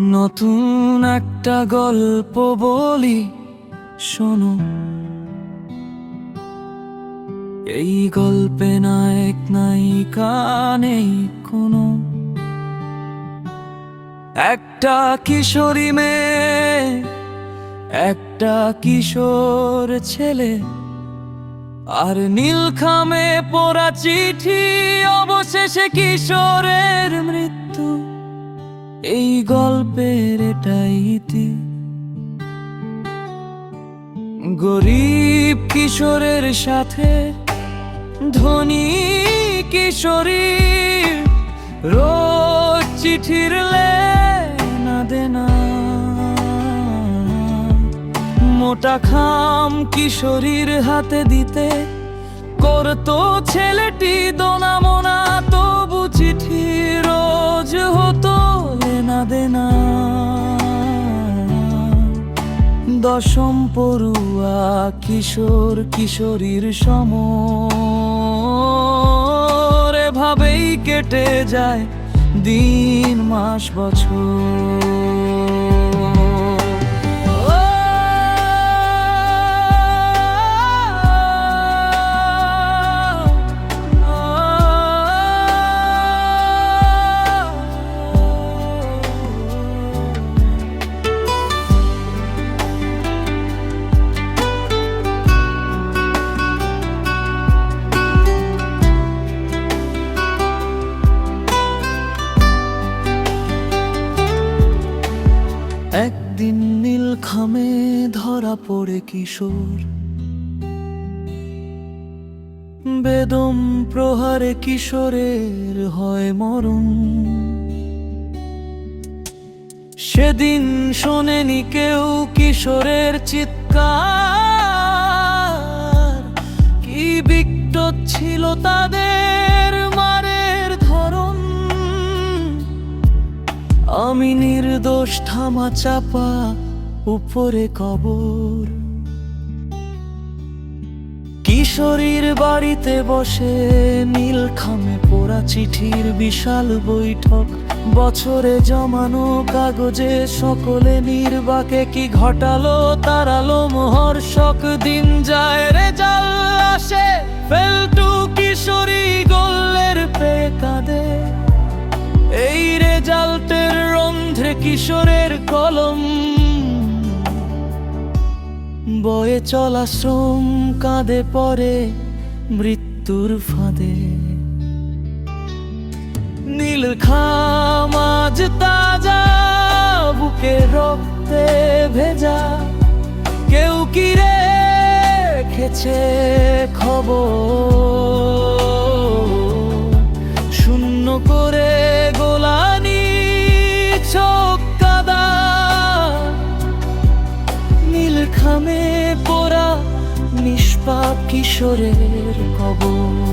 নতুন একটা গল্প বলি, শোনো। এই গল্পে নায়ক নায়িকা নেই কোনো। একটা কিশোরী মেয়ে, একটা কিশোর ছেলে, আর নীলখামে পড়া চিঠি, অবশেষে কিশোরের মৃত্যু। এই গল্পের এটাই গরিব কিশোরের সাথে, ধনী কিশোরী রোজ চিঠির লেনা দেনা মোটা খাম কিশোরীর হাতে দিতে করতো ছেলেটি দোনা মোনা তবু চিঠি লেনা দেনা দশম পড়ুয়া কিশোর কিশোরীর সম এভাবেই কেটে যায় দিন মাস বছর। ধরা পড়ে কিশোর। বেদম প্রহারে কিশোরের হয় মরণ। সেদিন শোনেনি কেউ কিশোরের চিৎকার। কি বিকট ছিল তাদের মারের ধরন। আমি নির্দোষ, থামা চাপা উপরে কবর। কিশোরীর বাড়িতে বসে নীল খামে পোড়া চিঠির বিশাল বৈঠক। বছরে জমানো কাগজে সকলে নির্বাকে কি ঘটালো তারালো মহর্ষক? দিন যায় রেজাল আসে ফেলটু কিশোরী গোল্লের পে কাঁদে। এই রেজাল্টের রন্ধ্রে কিশোরের কলম বয়ে চলা শ্রম কাঁদে পরে মৃত্যুর ফাঁদে। নীল খামাজ তাজা, বুকে রক্তে ভেজা। কেউ কি রেখেছে খবর? খামে পোড়া নিষ্পাপ কিশোরের কবর।